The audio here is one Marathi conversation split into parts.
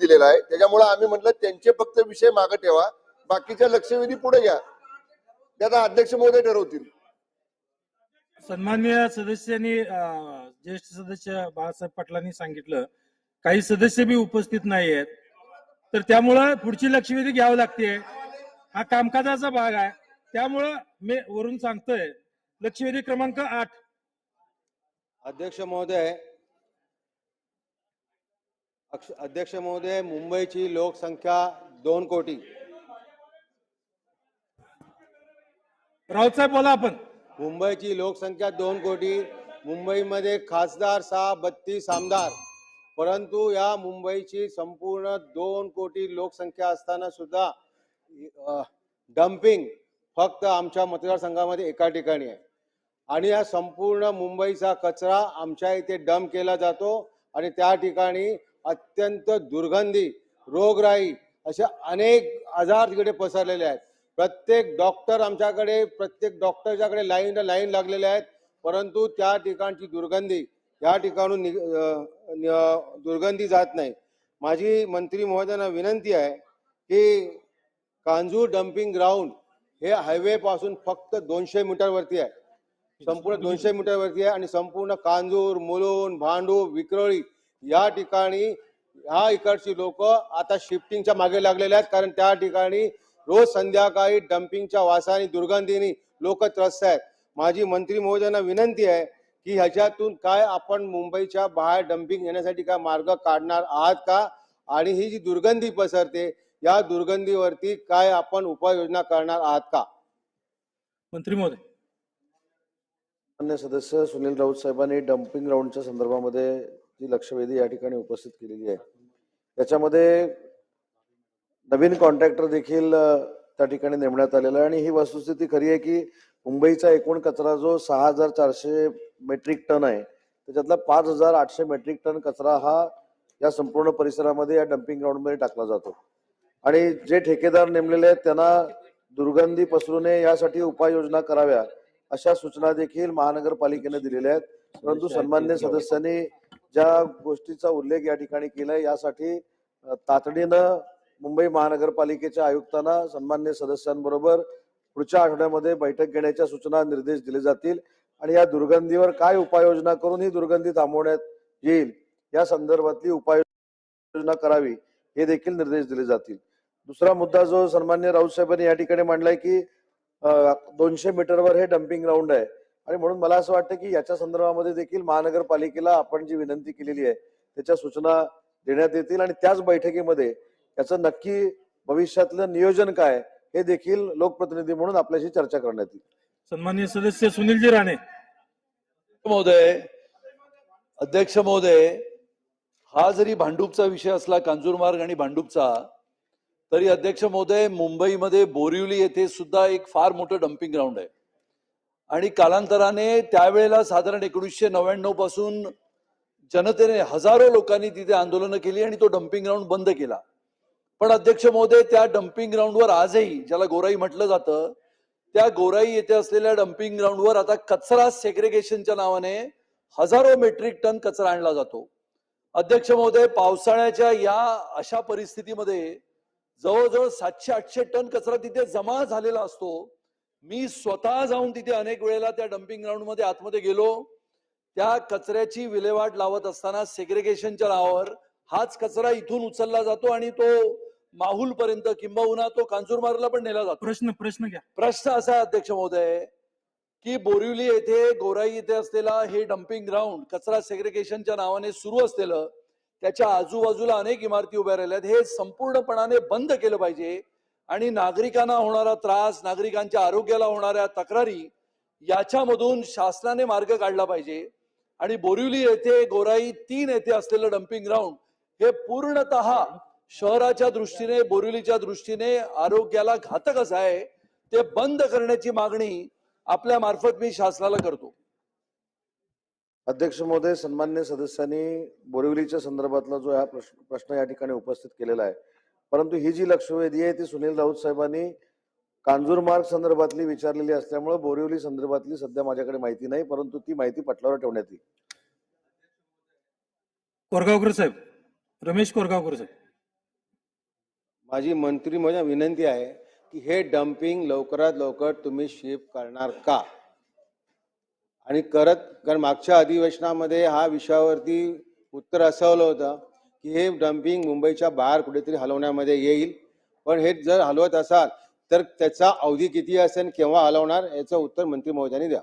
दिलेला आहे. त्याच्यामुळे आम्ही म्हटलं त्यांचे फक्त विषय मागे ठेवा. बाकीच्या लक्षवेधी पुढे घ्या. त्याचा अध्यक्ष महोदय ठरवतील. सन्मान्य सदस्यांनी ज्येष्ठ सदस्य बाळासाहेब पाटलांनी सांगितलं काही सदस्य बी उपस्थित नाही आहेत तर त्यामुळं पुढची लक्षवेधी घ्यावी लागते हा कामकाजाचा भाग आहे. त्यामुळं मी वरून सांगतोय लक्षवेधी क्रमांक आठ. अध्यक्ष महोदय अक्ष- अध्यक्ष महोदय मुंबईची लोकसंख्या दोन कोटी. राऊतसाहेब बोला आपण. मुंबईची लोकसंख्या दोन कोटी. मुंबईमध्ये खासदार सहा बत्तीस आमदार. परंतु या मुंबईची संपूर्ण दोन कोटी लोकसंख्या असताना सुद्धा डम्पिंग फक्त आमच्या मतदारसंघामध्ये एका ठिकाणी आहे. आणि या संपूर्ण मुंबईचा कचरा आमच्या इथे डंप केला जातो आणि त्या ठिकाणी अत्यंत दुर्गंधी रोगराई असे अनेक आजार तिकडे पसरलेले आहेत. प्रत्येक डॉक्टर आमच्याकडे प्रत्येक डॉक्टरच्याकडे लाईन लाईन लागलेले आहेत. परंतु त्या ठिकाणची दुर्गंधी या ठिकाणून दुर्गंधी जात नाही. माझी मंत्री महोदयांना विनंती आहे की कांजूर डम्पिंग ग्राउंड हे हायवे पासून फक्त दोनशे मीटरवरती आहे. संपूर्ण दोनशे मीटरवरती आहे आणि संपूर्ण कांजूर मुलून भांडू विक्रोळी या ठिकाणी ह्या इकडची लोक आता शिफ्टिंगच्या मागे लागलेले आहेत कारण त्या ठिकाणी रोज संध्याकाळी डम्पिंगच्या वासाने दुर्गंधीने लोक त्रस्त आहेत. माझी मंत्री महोदयांना विनंती आहे की ह्याच्यातून काय आपण मुंबईच्या बाहेर डम्पिंग येण्यासाठी काय मार्ग काढणार आहात का? आणि ही जी दुर्गंधी पसरते या दुर्गंधीवरती काय आपण उपाययोजना करणार आहात का? मंत्री महोदय. अन्य सदस्य सुनील राऊत साहेबांनी डम्पिंग ग्राउंडच्या संदर्भामध्ये जी लक्षवेधी या ठिकाणी उपस्थित केलेली आहे. त्याच्यामध्ये नवीन कॉन्ट्रॅक्टर देखील त्या ठिकाणी नेमण्यात आलेला आहे. आणि ही वस्तुस्थिती खरी आहे की मुंबईचा एकूण कचरा जो सहा हजार चारशे मेट्रिक टन आहे त्याच्यातला पाच हजार आठशे मेट्रिक टन कचरा हा या संपूर्ण परिसरामध्ये या डम्पिंग ग्राउंडमध्ये टाकला जातो. आणि जे ठेकेदार नेमलेले आहेत त्यांना दुर्गंधी पसरू नये यासाठी उपाययोजना कराव्या अशा सूचना देखील महानगरपालिकेने दिलेल्या आहेत. परंतु सन्मान्य सदस्यांनी ज्या गोष्टीचा उल्लेख या ठिकाणी केलाय यासाठी तातडीनं मुंबई महानगरपालिकेच्या आयुक्तांना सन्मान्य सदस्यांबरोबर पुढच्या आठवड्यामध्ये बैठक घेण्याच्या सूचना निर्देश दिले जातील आणि या दुर्गंधीवर काय उपाययोजना करून ही दुर्गंधी थांबवण्यात येईल या संदर्भातली उपाययोजना करावी हे देखील निर्देश दिले जातील. दुसरा मुद्दा जो सन्मान्य राऊत साहेबांनी या ठिकाणी मांडलाय की दोनशे मीटरवर हे डम्पिंग ग्राउंड आहे. आणि म्हणून मला असं वाटतं की याच्या संदर्भामध्ये देखील महानगरपालिकेला आपण जी विनंती केलेली आहे त्याच्या सूचना देण्यात येतील आणि त्याच बैठकीमध्ये याचं नक्की भविष्यातलं नियोजन काय हे देखील लोकप्रतिनिधी म्हणून आपल्याशी चर्चा करण्यात येईल. सन्मान्य सदस्य सुनीलजी राणे. महोदय अध्यक्ष महोदय हा जरी भांडूपचा विषय असला कांजूरमार्ग आणि भांडूपचा तरी अध्यक्ष महोदय मुंबईमध्ये बोरिवली येथे सुद्धा एक फार मोठं डम्पिंग ग्राउंड आहे. आणि कालांतराने त्यावेळेला साधारण एकोणीसशे नव्याण्णवपासून जनतेने हजारो लोकांनी तिथे आंदोलनं केली आणि तो डम्पिंग ग्राउंड बंद केला. पण अध्यक्ष महोदय त्या डम्पिंग ग्राउंडवर आजही ज्याला गोराई म्हटलं जातं त्या गोराई येथे असलेल्या डम्पिंग ग्राउंडवर आता कचरा सेग्रेगेशनच्या नावाने हजारो मेट्रिक टन कचरा आणला जातो. अध्यक्ष महोदय पावसाळ्याच्या या अशा परिस्थितीमध्ये जवळजवळ सातशे आठशे टन कचरा तिथे जमा झालेला असतो. मी स्वतः जाऊन तिथे अनेक वेळेला त्या डम्पिंग ग्राउंडमध्ये आतमध्ये गेलो. त्या कचऱ्याची विल्हेवाट लावत असताना सेग्रेगेशनच्या नावावर हाच कचरा इथून उचलला जातो आणि तो माहुल पर्यंत किंबहुना तो कांजूरमार्गला पण नेला जातो. प्रश्न प्रश्न घ्या. प्रश्न असा अध्यक्ष महोदय की बोरिवली येथे गोराई येथे असलेला हे डम्पिंग ग्राउंड कचरा सेग्रिगेशनच्या नावाने सुरू असलेलं त्याच्या आजूबाजूला अनेक इमारती उभ्या राहिल्या आहेत हे संपूर्णपणाने बंद केलं पाहिजे. आणि नागरिकांना होणारा त्रास नागरिकांच्या आरोग्याला होणाऱ्या तक्रारी याच्यामधून शासनाने मार्ग काढला पाहिजे. आणि बोरिवली येथे गोराई तीन येथे असलेलं डम्पिंग ग्राउंड हे पूर्णतः शहराच्या दृष्टीने बोरिवलीच्या दृष्टीने आरोग्याला घातक असं आहे. ते बंद करण्याची मागणी आपल्या मार्फत मी शासनाला करतो. अध्यक्ष महोदय सन्मान्य सदस्यांनी बोरिवलीच्या संदर्भातला जो हा प्रश्न प्रश्न या ठिकाणी उपस्थित केलेला आहे परंतु ही जी लक्षवेधी आहे ती सुनील राऊत साहेबांनी कांजूरमार्ग संदर्भातली विचारलेली असल्यामुळे बोरिवली संदर्भातली सध्या माझ्याकडे माहिती नाही परंतु ती माहिती पटलावर ठेवण्यात येईल. कोरगावकर साहेब रमेश कोरगावकर साहेब. माझी मंत्री म्हणजे विनंती आहे की हे डम्पिंग लवकरात लवकर तुम्ही शिफ्ट करणार का? आणि करत कारण मागच्या अधिवेशनामध्ये हा विषयावरती उत्तर असवलं होतं. की हे डम्पिंग मुंबईच्या बाहेर कुठेतरी हलवण्यामध्ये येईल. पण हे जर हलवत असाल तर त्याचा अवधी किती असेल केव्हा हलवणार याचं उत्तर मंत्री महोदयांनी द्या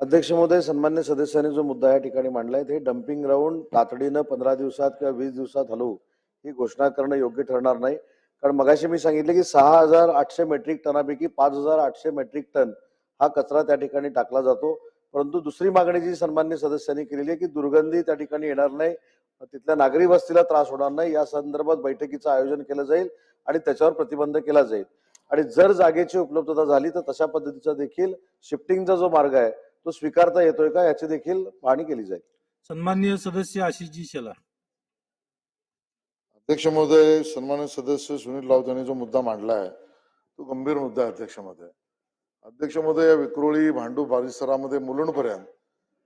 अध्यक्ष महोदय सन्मान्य सदस्यांनी जो मुद्दा या ठिकाणी मांडलाय ते डम्पिंग ग्राउंड तातडीनं पंधरा दिवसात किंवा वीस दिवसात हलवू ही घोषणा करणं योग्य ठरणार नाही. कारण मगाशी मी सांगितले की सहा हजार आठशे मेट्रिक टनापैकी पाच हजार आठशे मेट्रिक टन हा कचरा त्या ठिकाणी टाकला जातो. परंतु दुसरी मागणी जी सन्मान्य सदस्यांनी केलेली आहे की दुर्गंधी त्या ठिकाणी येणार नाही तिथल्या नागरी वस्तीला त्रास होणार नाही. या संदर्भात बैठकीचं आयोजन केलं जाईल आणि त्याच्यावर प्रतिबंध केला जाईल. आणि जर जागेची उपलब्धता झाली तर तशा पद्धतीचा देखील शिफ्टिंगचा जो मार्ग आहे तो स्वीकारता येतोय का? याची देखील पाहणी केली जाईल. सन्माननीय सदस्य आशिषजी शेलार. अध्यक्ष महोदय सन्मानित सदस्य सुनील राऊत यांनी जो मुद्दा मांडला आहे तो गंभीर मुद्दा आहे अध्यक्ष महोदय. अध्यक्ष महोदय या विक्रोळी भांडूप परिसरामध्ये मुलुंडपर्यंत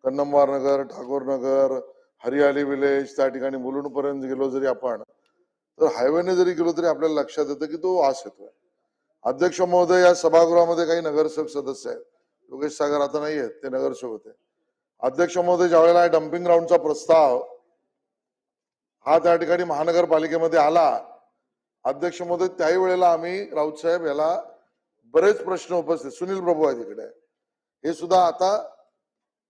कन्नमवार नगर ठाकूर नगर हरियाली विलेज त्या ठिकाणी मुलुंडपर्यंत गेलो जरी आपण तर हायवेने जरी गेलो तरी आपल्याला लक्षात येतं की तो वास येतोय. अध्यक्ष महोदय या सभागृहामध्ये काही नगरसेवक सदस्य आहेत. योगेश सागर आता नाही आहेत ते नगरसेवक होते. अध्यक्ष महोदय ज्यावेळेला डम्पिंग ग्राउंडचा प्रस्ताव हा त्या ठिकाणी महानगरपालिकेमध्ये आला अध्यक्ष महोदय त्याही वेळेला आम्ही राऊत साहेब याला बरेच प्रश्न उपस्थित सुनील प्रभू आहे तिकडे हे सुद्धा आता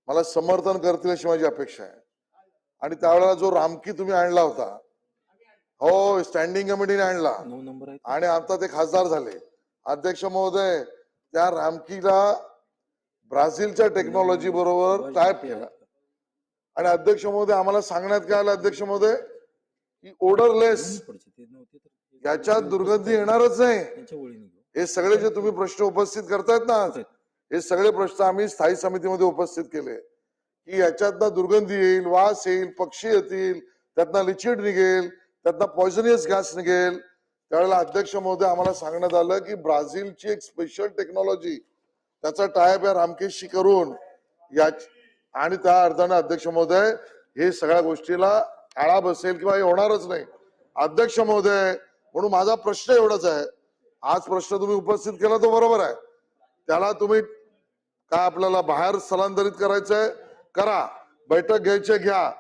मला समर्थन करतील अशी माझी अपेक्षा आहे. आणि त्यावेळेला जो रामकी तुम्ही आणला होता. हो स्टँडिंग कमिटीने आणला. नऊ नंबर आहे आणि आता ते खासदार झाले. अध्यक्ष महोदय त्या रामकीला ब्राझीलच्या टेक्नॉलॉजी बरोबर टाईप केला आणि अध्यक्ष महोदय आम्हाला सांगण्यात काय आलं अध्यक्ष महोदय? की ओडरलेस याच्यात दुर्गंधी येणारच नाही. हे सगळे जे तुम्ही प्रश्न उपस्थित करतायत ना हे सगळे प्रश्न आम्ही स्थायी समितीमध्ये उपस्थित केले. की याच्यातनं दुर्गंधी येईल वास येईल पक्षी येतील त्यातनं लिचिड निघेल त्यातनं पॉइझनियस गॅस निघेल. त्यावेळेला अध्यक्ष महोदय आम्हाला सांगण्यात आलं की ब्राझीलची एक स्पेशल टेक्नॉलॉजी त्याचा टायप या रामकेशशी करून या आणि त्या अर्थाने अध्यक्ष महोदय हे सगळ्या गोष्टीला आळा बसेल किंवा हे होणारच नाही. अध्यक्ष महोदय म्हणून माझा प्रश्न एवढाच आहे. आज प्रश्न तुम्ही उपस्थित केला तो बरोबर आहे. त्याला तुम्ही काय आपल्याला बाहेर स्थलांतरित करायचंय? करा. बैठक घ्यायचे घ्या.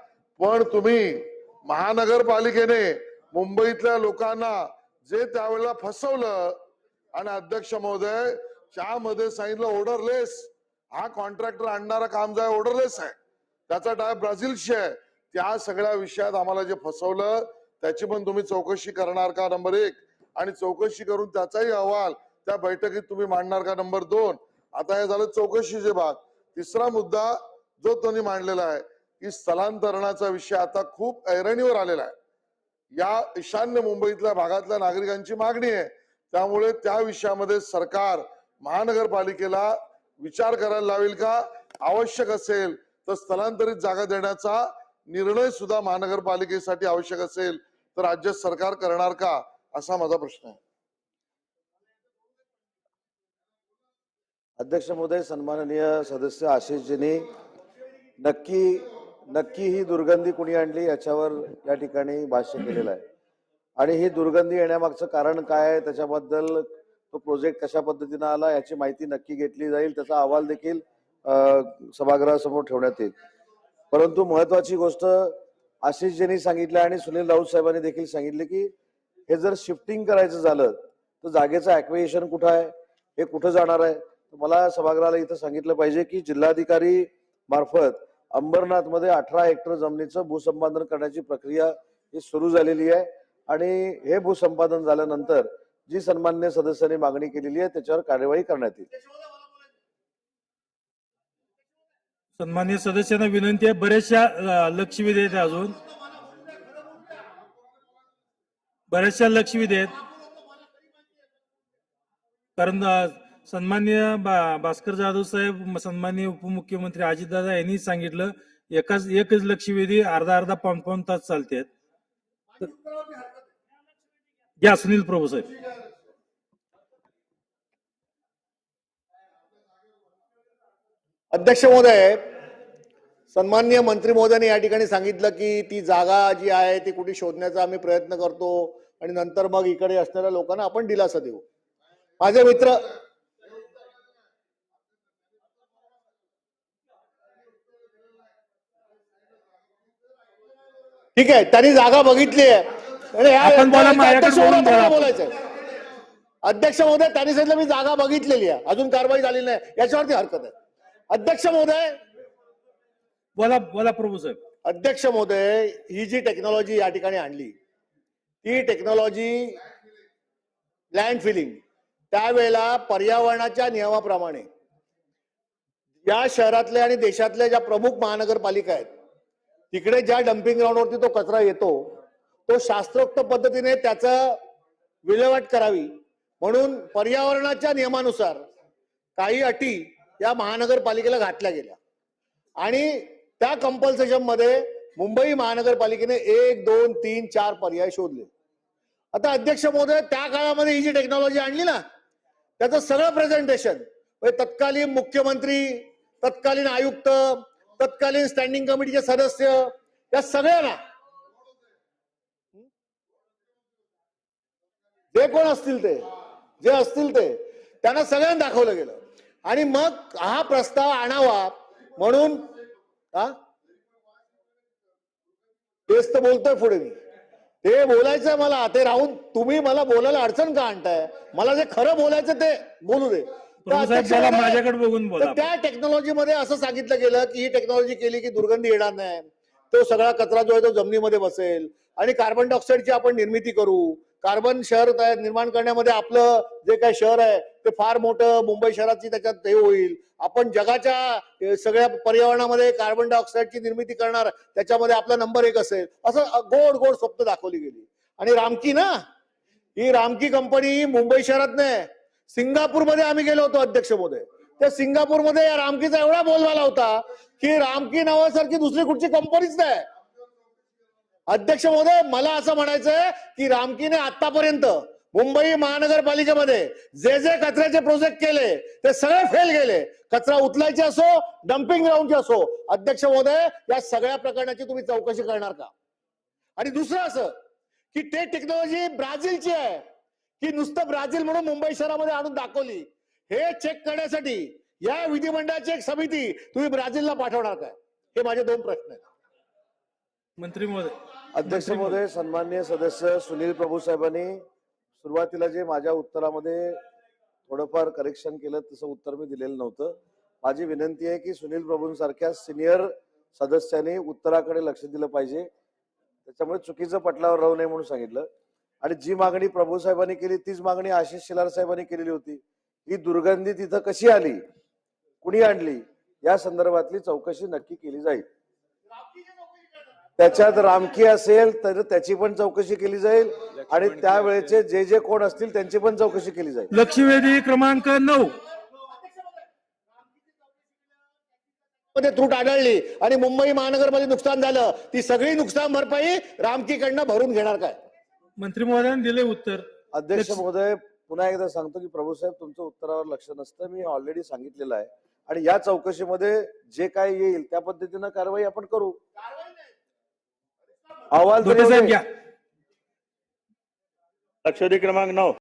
पण तुम्ही महानगरपालिकेने मुंबईतल्या लोकांना जे त्यावेळेला फसवलं आणि अध्यक्ष महोदय त्यामध्ये सांगितलं ऑर्डरलेस हा कॉन्ट्रॅक्टर आणणारा काम जो आहे. ऑर्डरलेस आहे त्याचा टाय ब्राझीलशी आहे. त्या सगळ्या विषयात आम्हाला जे फसवलं त्याची पण तुम्ही चौकशी करणार का नंबर एक? आणि चौकशी करून त्याचाही अहवाल त्या बैठकीत तुम्ही मांडणार का नंबर दोन? आता हे झालं चौकशीचे भाग. तिसरा मुद्दा जो त्यांनी मांडलेला आहे की स्थलांतरणाचा विषय आता खूप ऐरणीवर आलेला आहे. या ईशान्य मुंबईतल्या भागातल्या नागरिकांची मागणी आहे. त्यामुळे त्या विषयामध्ये सरकार महानगरपालिकेला विचार करायला लावेल का? आवश्यक असेल तर स्थलांतरित जागा देण्याचा निर्णय सुद्धा महानगरपालिकेसाठी आवश्यक असेल तर राज्य सरकार करणार का? असा माझा प्रश्न आहे. अध्यक्ष महोदय सन्माननीय सदस्य आशिषजींनी नक्की नक्की ही दुर्गंधी कुणी आणली याच्यावर या ठिकाणी भाष्य केलेलं आहे. आणि ही दुर्गंधी येण्यामागचं कारण काय आहे त्याच्याबद्दल तो प्रोजेक्ट कशा पद्धतीनं आला याची माहिती नक्की घेतली जाईल त्याचा अहवाल देखील सभागृहासमोर ठेवण्यात येईल. परंतु महत्वाची गोष्ट आशिषजींनी सांगितलं आणि सुनील राऊत साहेबांनी देखील सांगितले की हे जर शिफ्टिंग करायचं झालं तर जागेचं ऍक्विएशन कुठं आहे? हे कुठं जाणार आहे? मला सभागृहाला इथं सांगितलं पाहिजे की जिल्हाधिकारी मार्फत अंबरनाथमध्ये अठरा हेक्टर जमिनीचं भूसंपादन करण्याची प्रक्रिया ही सुरू झालेली आहे. आणि हे भूसंपादन झाल्यानंतर जी सन्मान्य सदस्यांनी मागणी केलेली आहे त्याच्यावर कार्यवाही करण्यात येईल. सन्मान्य सदस्यांना विनंती आहे बऱ्याचशा अं, लक्षवेधी आहेत अजून. बऱ्याचशा लक्षवेधी आहेत. कारण सन्मान्य बा- भास्कर जाधव साहेब सन्मान्य उपमुख्यमंत्री अजितदादा यांनी सांगितलं एकाच एकच लक्षवेधी अर्धा अर्धा पाऊन पाऊन तास चालते घ्या सुनील प्रभू साहेब. अध्यक्ष महोदय सन्मान्य मंत्री महोदयांनी या ठिकाणी सांगितलं की ती जागा जी आहे ती कुठे शोधण्याचा आम्ही प्रयत्न करतो आणि नंतर मग इकडे असणाऱ्या लोकांना आपण दिलासा देऊ. माझे मित्र ठीक आहे त्यांनी जागा बघितली आहे. आणि या- आपण बोला, या- माझ्याकडे अध्यक्ष बोलून महोदय, बोला. मला बोलायचंय. अध्यक्ष महोदय त्यांनी सांगितलं मी जागा बघितलेली आहे. अजून कारवाई झाली नाही. याच्यावरती हरकत आहे. अध्यक्ष महोदय. बोला बोला प्रभू साहेब. अध्यक्ष महोदय ही जी टेक्नॉलॉजी या ठिकाणी आणली ती टेक्नॉलॉजी लँड फिलिंग त्यावेळेला पर्यावरणाच्या नियमाप्रमाणे या शहरातल्या आणि देशातल्या ज्या प्रमुख महानगरपालिका आहेत तिकडे ज्या डम्पिंग ग्राउंडवरती तो कचरा येतो तो शास्त्रोक्त पद्धतीने त्याचं विल्हेवाट करावी. म्हणून पर्यावरणाच्या नियमानुसार काही अटी या महानगरपालिकेला घातल्या गेल्या. आणि त्या कंपल्सेशनमध्ये मुंबई महानगरपालिकेने एक दोन तीन चार पर्याय शोधले. आता अध्यक्ष महोदय त्या काळामध्ये ही जी टेक्नॉलॉजी आणली ना त्याचं सगळं प्रेझेंटेशन म्हणजे तत्कालीन मुख्यमंत्री तत्कालीन आयुक्त तत्कालीन स्टँडिंग कमिटीचे सदस्य या सगळ्यांना. जे कोण असतील ते जे असतील ते त्यांना सगळ्यांना दाखवलं गेलं. आणि मग हा प्रस्ताव आणावा म्हणून हा तेच तर बोलतोय पुढे मी. ते बोलायचं मला ते राहून तुम्ही मला बोलायला अडचण का आणताय? मला जे खरं बोलायचं ते बोलू दे. तर महोदय, माझ्याकडे बघून बोला त्या टेक्नॉलॉजीमध्ये असं सांगितलं गेलं की ही टेक्नॉलॉजी केली की दुर्गंधी येणार नाही. तो सगळा कचरा जो आहे तो जमिनीमध्ये बसेल. आणि कार्बन डायऑक्साईडची आपण निर्मिती करू. कार्बन शहर तयार निर्माण करण्यामध्ये आपलं जे काही शहर आहे ते फार मोठं मुंबई शहराची त्याच्यात हे होईल. आपण जगाच्या सगळ्या पर्यावरणामध्ये कार्बन डायऑक्साईडची निर्मिती करणार त्याच्यामध्ये आपला नंबर एक असेल. असं गोड गोड स्वप्न दाखवली गेली. आणि रामकी ना ही रामकी कंपनी मुंबई शहरात नाही. सिंगापूरमध्ये आम्ही गेलो होतो अध्यक्ष महोदय. त्या सिंगापूरमध्ये या रामकीचा एवढा बोलवाला होता की रामकी नावासारखी दुसरी कुठची कंपनीच नाही. अध्यक्ष महोदय मला असं म्हणायचंय की रामकीने आतापर्यंत मुंबई महानगरपालिकेमध्ये जे जे कचऱ्याचे प्रोजेक्ट केले ते सगळे फेल गेले कचरा उचलायचे असो डम्पिंग ग्राउंडचे असो अध्यक्ष महोदय या सगळ्या प्रकरणाची तुम्ही चौकशी करणार का? आणि दुसरं असं की ते टेक्नॉलॉजी ब्राझीलची आहे. की नुसतं ब्राझील म्हणून मुंबई शहरामध्ये आणून दाखवली. हे चेक करण्यासाठी या विधिमंडळाची एक समिती तुम्ही ब्राझीलला पाठवणार काय? हे माझे दोन प्रश्न आहेत. मंत्री महोदय. अध्यक्ष महोदय सन्मान्य सदस्य सुनील प्रभू साहेबांनी सुरुवातीला जे माझ्या उत्तरामध्ये थोडंफार करेक्शन केलं तसं उत्तर मी दिलेलं नव्हतं. माझी विनंती आहे की सुनील प्रभूंसारख्या सिनियर सदस्यांनी उत्तराकडे लक्ष दिलं पाहिजे. त्याच्यामुळे चुकीचं पटलावर राहू नये म्हणून सांगितलं. आणि जी मागणी प्रभू साहेबांनी केली तीच मागणी आशिष शिलार साहेबांनी केलेली होती. ही दुर्गंधी तिथं कशी आली? कुणी आणली? या संदर्भातली चौकशी नक्की केली जाईल. त्याच्यात रामकी असेल तर त्याची पण चौकशी केली जाईल. आणि त्यावेळेचे जे जे कोण असतील त्यांची पण चौकशी केली जाईल. लक्षवेधी क्रमांक नऊ. मध्ये त्रुट आढळली आणि मुंबई महानगरमध्ये नुकसान झालं. ती सगळी नुकसान भरपाई रामकीकडनं भरून घेणार काय? मंत्री महोदयाने दिले उत्तर. अध्यक्ष महोदय पुन्हा एकदा सांगतो की प्रभूसाहेब तुमचं उत्तरावर लक्ष नसतं. मी ऑलरेडी सांगितलेलं आहे. आणि या चौकशीमध्ये जे काय येईल त्या पद्धतीनं कारवाई आपण करू. अहवाल साहेब लक्षवेधी क्रमांक नऊ.